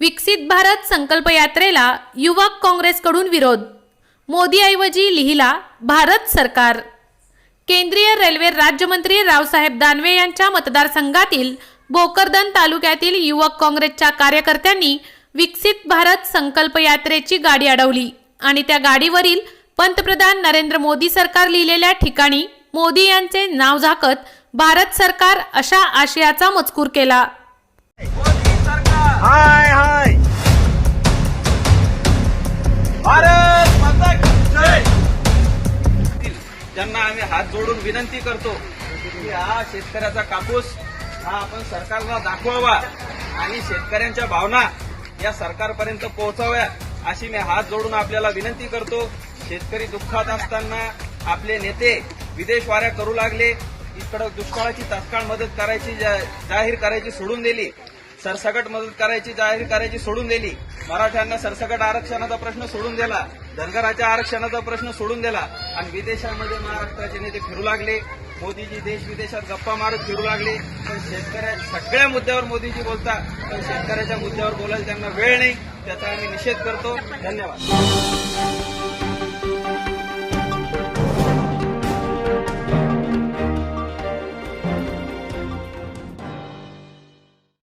विकसित भारत संकल्प यात्रेला युवक काँग्रेसकडून विरोध. मोदीऐवजी लिहिला भारत सरकार. केंद्रीय रेल्वे राज्यमंत्री रावसाहेब दानवे यांच्या मतदारसंघातील भोकरदन तालुक्यातील युवक काँग्रेसच्या कार्यकर्त्यांनी विकसित भारत संकल्प यात्रेची गाडी अडवली आणि त्या गाडीवरील पंतप्रधान नरेंद्र मोदी सरकार लिहिलेल्या ठिकाणी मोदी यांचे नाव झाकत भारत सरकार अशा आशयाचा मजकूर केला. हाय हाय. भारत माता की जय. त्यांना आम्ही हात जोडून विनंती करतो की हा शेतकऱ्याचा कापूस हा आपण सरकारला दाखवावा आणि शेतकऱ्यांच्या भावना या सरकारपर्यंत पोहोचाव्या अशी मी हात जोडून आपल्याला विनंती करतो. शेतकरी दुःखात असताना आपले नेते विदेश वाऱ्या करू लागले. इकडं दुष्काळाची तात्काळ मदत करायची जा- जाहीर करायची सोडून दिली. सरसकट मदत करायची जाहीर करायची सोडून दिली. मराठ्यांना सरसकट आरक्षणाचा प्रश्न सोडून दिला. धनगराच्या आरक्षणाचा प्रश्न सोडून दिला. आणि विदेशामध्ये महाराष्ट्राचे नेते फिरू लागले. मोदीजी देश विदेशात गप्पा मारत फिरू लागले. पण शेतकऱ्या सगळ्या मुद्द्यावर मोदीजी बोलता पण शेतकऱ्याच्या मुद्द्यावर बोलायला त्यांना वेळ नाही. त्याचा आम्ही निषेध करतो. धन्यवाद.